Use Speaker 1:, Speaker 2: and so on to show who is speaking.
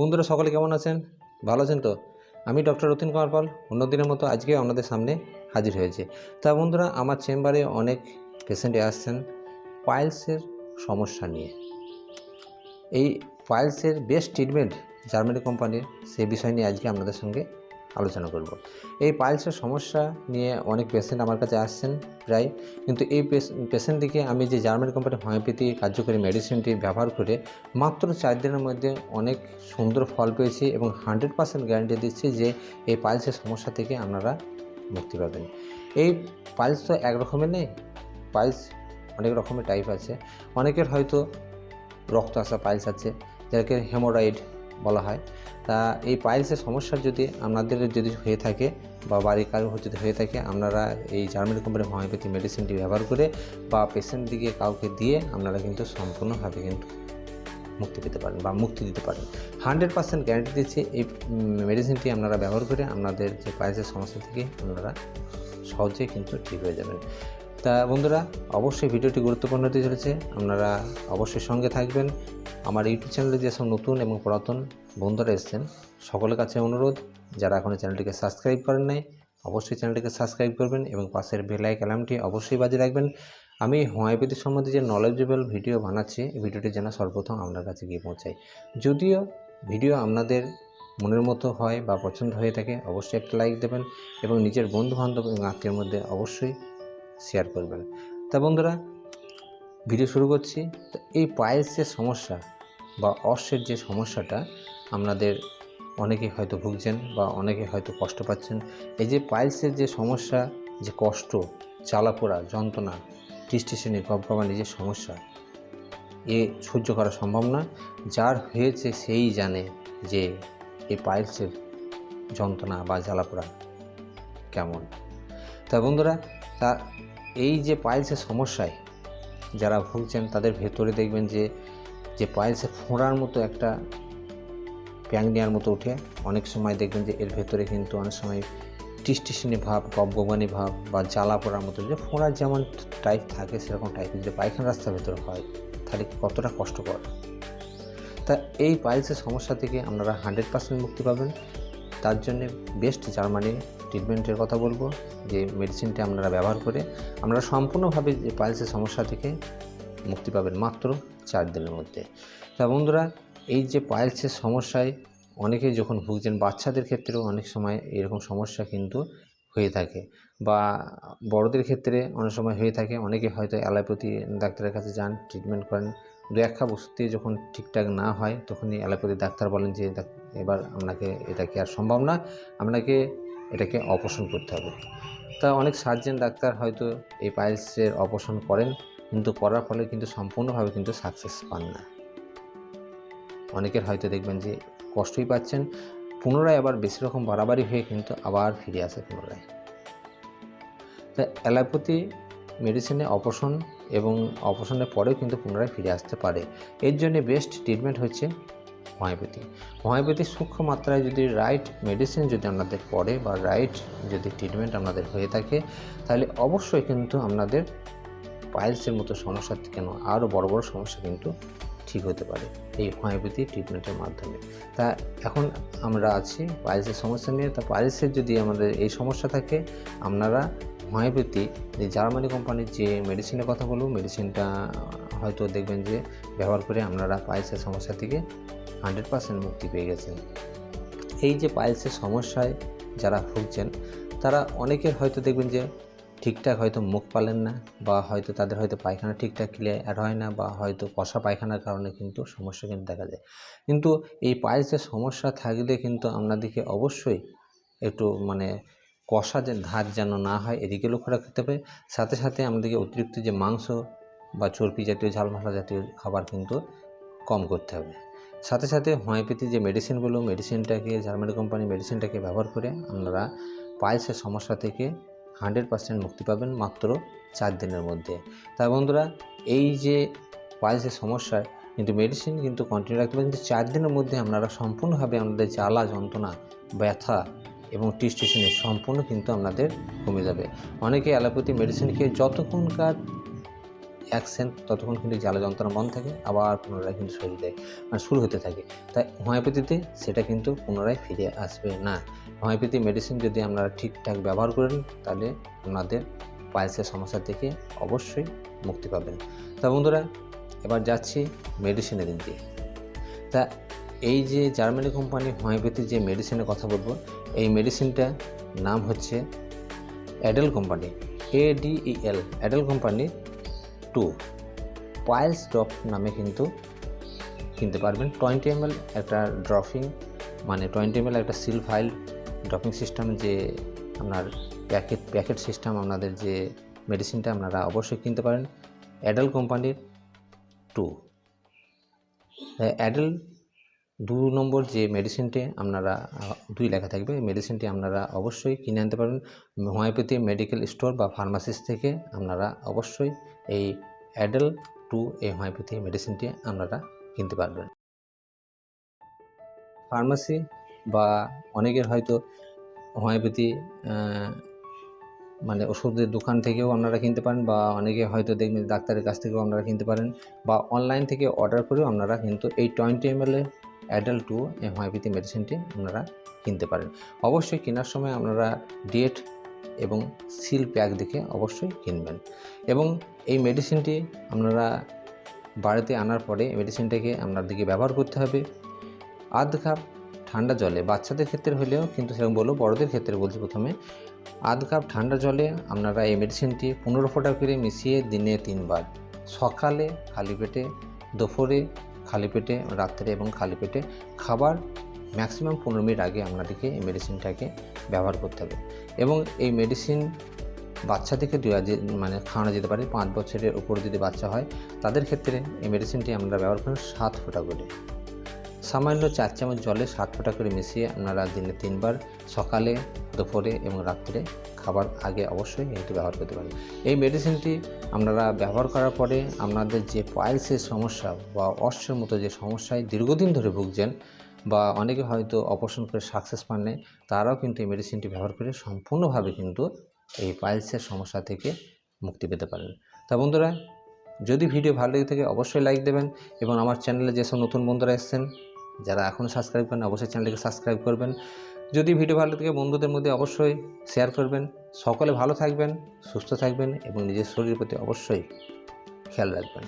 Speaker 1: বন্ধুরা, সকলে কেমন আছেন? ভালো আছেন তো? আমি ডক্টর রতিন কুমার পাল। অন্যদিনের মতো আজকে আপনাদের সামনে হাজির হয়েছে। তা বন্ধুরা, আমার চেম্বারে অনেক পেশেন্টে আসছেন পাইলসের সমস্যা নিয়ে। এই পাইলসের বেস্ট ট্রিটমেন্ট জার্মানি কোম্পানির সেই বিষয় নিয়ে আজকে আপনাদের সঙ্গে আলোচনা করব। এই পাইলসের সমস্যা নিয়ে অনেক পেশেন্ট আমার কাছে আসছেন প্রায়। কিন্তু এই পেশেন্টটিকে আমি যে জার্মানি কোম্পানির হোমিওপ্যাথি কার্যকরী মেডিসিনটি ব্যবহার করে মাত্র চার দিনের মধ্যে অনেক সুন্দর ফল পেয়েছি এবং হান্ড্রেড পার্সেন্ট গ্যারান্টি দিচ্ছি যে এই পাইলসের সমস্যা থেকে আপনারা মুক্তি পাবেন। এই পাইলস তো এক রকমের নেই, পাইলস অনেক রকমের টাইপ আছে। অনেকের হয়তো রক্ত আসা পাইলস আছে যাকে হেমোরাইড বলা হয়। তা এই পাইলসের সমস্যা যদি আপনাদের যদি হয়ে থাকে বা বাড়ির কারও যদি হয়ে থাকে, আপনারা এই জার্মানি কোম্পানির হোমিওপ্যাথি মেডিসিনটি ব্যবহার করে বা পেশেন্ট দিকে কাউকে দিয়ে আপনারা কিন্তু সম্পূর্ণভাবে কিন্তু মুক্তি পেতে পারেন বা মুক্তি দিতে পারেন। হান্ড্রেড পার্সেন্ট গ্যারান্টি দিচ্ছি এই মেডিসিনটি আপনারা ব্যবহার করে আপনাদের যে পাইলসের সমস্যা থেকে আপনারা সহজে কিন্তু ঠিক হয়ে যাবেন। তা বন্ধুরা, অবশ্যই ভিডিওটি গুরুত্বপূর্ণ হতে চলেছে। আপনারা অবশ্যই সঙ্গে থাকবেন। আমার ইউটিউব চ্যানেলে যেসব নতুন এবং পুরাতন বন্ধুরা এসেছেন, সকলের কাছে অনুরোধ, যারা এখনও চ্যানেলটিকে সাবস্ক্রাইব করেন নাই, অবশ্যই চ্যানেলটিকে সাবস্ক্রাইব করবেন এবং পাশের বেলাইক অ্যালার্মটি অবশ্যই বাজে রাখবেন। আমি হোমিওপ্যাথি সম্বন্ধে যে নলেজেবল ভিডিও বানাচ্ছি, এই ভিডিওটি যেন সর্বপ্রথম আপনার কাছে গিয়ে পৌঁছায়। যদিও ভিডিও আপনাদের মনের মতো হয় বা পছন্দ হয়ে থাকে, অবশ্যই একটা লাইক দেবেন এবং নিজের বন্ধু বান্ধব এবং আত্মীয়ের মধ্যে অবশ্যই শেয়ার করবেন। তা বন্ধুরা ভিডিও শুরু করছি। তো এই পায়েসের সমস্যা বা অর্শের যে সমস্যাটা আপনাদের অনেকে হয়তো ভুগছেন বা অনেকে হয়তো কষ্ট পাচ্ছেন। এই যে পাইলসের যে সমস্যা, যে কষ্ট চালাপোড়া যন্ত্রণা টিস্টেশনে গবগবানি যে সমস্যা, এ সহ্য করা সম্ভব না। যার হয়েছে সেই জানে যে এই পাইলসের যন্ত্রণা বা জ্বালাপোড়া কেমন। তা বন্ধুরা, তা এই যে পাইলসের সমস্যায় যারা ভুগছেন, তাদের ভেতরে দেখবেন যে যে পাইলসে ফোঁড়ার মতো একটা প্যাং নেওয়ার মতো উঠে অনেক সময় দেখবেন যে এর ভেতরে কিন্তু অনেক সময় টিসটিসিনি ভাব গবগবানি ভাব বা জ্বালা পড়ার মতো যে ফোঁড়ার যেমন টাইপ থাকে, সেরকম টাইপের যদি পায়খানা রাস্তার ভেতরে হয়, তাহলে কতটা কষ্টকর? তা এই পাইলসের সমস্যা থেকে আপনারা হান্ড্রেড পার্সেন্ট মুক্তি পাবেন। তার জন্যে বেস্ট জার্মানি ট্রিটমেন্টের কথা বলব, যে মেডিসিনটা আপনারা ব্যবহার করে আপনারা সম্পূর্ণভাবে যে পাইলসের সমস্যা থেকে মুক্তি পাবেন মাত্র চার দিনের মধ্যে। তা বন্ধুরা, এই যে পাইলসের সমস্যায় অনেকে যখন ভুগছেন, বাচ্চাদের ক্ষেত্রেও অনেক সময় এরকম সমস্যা কিন্তু হয়ে থাকে বা বড়দের ক্ষেত্রে অনেক সময় হয়ে থাকে। অনেকে হয়তো অ্যালোপ্যাথি ডাক্তারের কাছে যান ট্রিটমেন্ট করেন। দু একটা বসতে যখন ঠিকঠাক না হয়, তখনই অ্যালোপ্যাথি ডাক্তার বলেন যে এবার আপনাকে এটা কি আর সম্ভব না? আপনাকে এটাকে অপারেশন করতে হবে। তা অনেক সার্জেন ডাক্তার হয়তো এই পাইলসের অপারেশন করেন, কিন্তু করার ফলে কিন্তু সম্পূর্ণভাবে কিন্তু সাকসেস পান না। অনেকের হয়তো দেখবেন যে কষ্টই পাচ্ছেন, পুনরায় আবার বেশি রকম বাড়াবাড়ি হয়ে কিন্তু আবার ফিরে আসে পুনরায়। তা অ্যালোপ্যাথি মেডিসিনে অপারেশন এবং অপারেশনের পরেও কিন্তু পুনরায় ফিরে আসতে পারে। এর জন্য বেস্ট ট্রিটমেন্ট হচ্ছে হোমিওপ্যাথি হোমিওপ্যাথি সূক্ষ্ম মাত্রায় যদি রাইট মেডিসিন যদি আপনাদের পড়ে বা রাইট যদি ট্রিটমেন্ট আপনাদের হয়ে থাকে, তাহলে অবশ্যই কিন্তু আপনাদের পাইলসের মতো সমস্যা কেন? আরও বড় বড় সমস্যা কিন্তু ঠিক হতে পারে এই হোমিওপ্যাথি ট্রিটমেন্টের মাধ্যমে। তা এখন আমরা আছি পাইলসের সমস্যা নিয়ে। তা পাইলসের যদি আমাদের এই সমস্যা থাকে, আপনারা হোমিওপ্যাথি যে জার্মানি কোম্পানির যে মেডিসিনের কথা বলব মেডিসিনটা হয়তো দেখবেন যে ব্যবহার করে আপনারা পাইলসের সমস্যা থেকে হান্ড্রেড পার্সেন্ট মুক্তি পেয়ে গেছেন। এই যে পাইলসের সমস্যায় যারা ভুগছেন, তারা অনেকের হয়তো দেখবেন যে ঠিকঠাক হয়তো মুখ পালেন না বা হয়তো তাদের হয়তো পায়খানা ঠিকঠাক ক্লিয়ার অ্যাড হয় না বা হয়তো কষা পায়খানার কারণে কিন্তু সমস্যা কিন্তু দেখা যায়। কিন্তু এই পাইলসের সমস্যা থাকলে কিন্তু আপনাদেরকে অবশ্যই একটু মানে কষা যে ধার যেন না হয় এদিকে লক্ষ্য রাখতে হবে। সাথে সাথে আমাদেরকে অতিরিক্ত যে মাংস বা চর্বি জাতীয় ঝাল মশলা জাতীয় খাবার কিন্তু কম করতে হবে। সাথে সাথে হোমিওপ্যাথি যে মেডিসিনগুলো মেডিসিনটাকে জার্মানি কোম্পানি মেডিসিনটাকে ব্যবহার করে আপনারা পাইলসের সমস্যা থেকে হান্ড্রেড পার্সেন্ট মুক্তি পাবেন মাত্র চার দিনের মধ্যে। তাই বন্ধুরা, এই যে পাইলসের সমস্যা কিন্তু মেডিসিন কিন্তু কন্টিনিউ রাখতে পারেন কিন্তু চার দিনের মধ্যে আপনারা সম্পূর্ণভাবে আমাদের জ্বালা, যন্ত্রণা, ব্যথা এবং টিস্টেশনে সম্পূর্ণ কিন্তু আপনাদের কমে যাবে। অনেকে অ্যালোপ্যাথি মেডিসিন খেয়ে যতক্ষণকার সেন্ট ততক্ষণ কিন্তু জ্বালা যন্ত্রণা বন্ধ থাকে, আবার পুনরায় কিন্তু শরীর মানে শুরু হতে থাকে। তাই হোমিওপ্যাথিতে সেটা কিন্তু পুনরায় ফিরে আসবে না। হোমিওপ্যাথি মেডিসিন যদি আপনারা ঠিকঠাক ব্যবহার করেন তাহলে আপনাদের পায়েসের সমস্যা থেকে অবশ্যই মুক্তি পাবেন। তা বন্ধুরা, এবার যাচ্ছি মেডিসিনের দিয়ে তা এই যে জার্মানি কোম্পানি হোমিওপ্যাথির যে মেডিসিনের কথা বলব, এই মেডিসিনটা নাম হচ্ছে Adel company ADEL Adel company two piles drop নামে কিন্তু কিনতে পারবেন। টোয়েন্টি এম একটা ড্রপিং মানে টোয়েন্টি এম একটা সিল ফাইল ড্রপিং সিস্টেম যে আপনার প্যাকেট প্যাকেট সিস্টেম আপনাদের যে মেডিসিনটা আপনারা অবশ্যই কিনতে পারেন। অ্যাডেল কোম্পানির টু অ্যাডেল দু নম্বর যে মেডিসিনটি আপনারা, দুই লেখা থাকবে মেডিসিনটি আপনারা অবশ্যই কিনে আনতে পারেন হোমিওপ্যাথি মেডিকেল স্টোর বা ফার্মাসিস্ট থেকে আপনারা অবশ্যই এই অ্যাডেল টু এই হোমিওপ্যাথি মেডিসিনটি আপনারা কিনতে পারবেন। ফার্মাসি বা অনেকের হয়তো হোমিওপ্যাথি মানে ওষুধের দোকান থেকেও আপনারা কিনতে পারেন বা অনেকে হয়তো দেখবেন ডাক্তারের কাছ থেকেও আপনারা কিনতে পারেন বা অনলাইন থেকে অর্ডার করেও আপনারা কিন্তু এই twenty M L adult two এই হোমিওপ্যাথি মেডিসিনটি আপনারা কিনতে পারেন। অবশ্যই কেনার সময় আপনারা ডেট এবং সিল প্যাক দেখে অবশ্যই কিনবেন। এবং এই মেডিসিনটি আপনারা বাড়িতে আনার পরে মেডিসিনটাকে আপনাদেরকে ব্যবহার করতে হবে। আধ কাপ ঠান্ডা জলে, বাচ্চাদের ক্ষেত্রে হলেও কিন্তু সেরকম বলব, বড়দের ক্ষেত্রে বলছি প্রথমে, আধ কাপ ঠান্ডা জলে আপনারা এই মেডিসিনটি পনেরো ফোঁটা করে মিশিয়ে দিনে তিনবার। সকালে খালি পেটে, দুপুরে খালি পেটে, রাত্রে এবং খালি পেটে খাবার ম্যাক্সিমাম পনেরো মিনিট আগে আপনাদেরকে এই মেডিসিনটাকে ব্যবহার করতে হবে। এবং এই মেডিসিন বাচ্চাদেরকে দেওয়া যে মানে খাওয়ানো যেতে পারে, পাঁচ বছরের উপর যদি বাচ্চা হয়, তাদের ক্ষেত্রে এই মেডিসিনটি আমরা ব্যবহার করেন সাত ফোঁটা করে। সামান্য চার চামচ জলে সাত ফোঁটা করে মিশিয়ে আপনারা দিনে তিনবার সকালে, দুপুরে এবং রাত্রে খাবার আগে অবশ্যই এটি ব্যবহার করতে পারেন। এই মেডিসিনটি আপনারা ব্যবহার করার পরে আপনাদের যে পাইলসের সমস্যা বা অশ্বের মতো যে সমস্যায় দীর্ঘদিন ধরে ভুগছেন বা অনেকে হয়তো অপারেশন করে সাকসেস পান নাই, তারাও কিন্তু এই মেডিসিনটি ব্যবহার করে সম্পূর্ণভাবে কিন্তু এই পাইলসের সমস্যা থেকে মুক্তি পেতে পারেন। তা বন্ধুরা, যদি ভিডিও ভালো লেগে থাকে অবশ্যই লাইক দেবেন এবং আমার চ্যানেলে যেসব নতুন বন্ধুরা এসেছেন, যারা এখনও সাবস্ক্রাইব করেন অবশ্যই চ্যানেলটিকে সাবস্ক্রাইব করবেন। যদি ভিডিও ভালো লাগে বন্ধুদের মধ্যে অবশ্যই শেয়ার করবেন। সকলে ভালো থাকবেন, সুস্থ থাকবেন এবং নিজের শরীরের প্রতি অবশ্যই খেয়াল রাখবেন।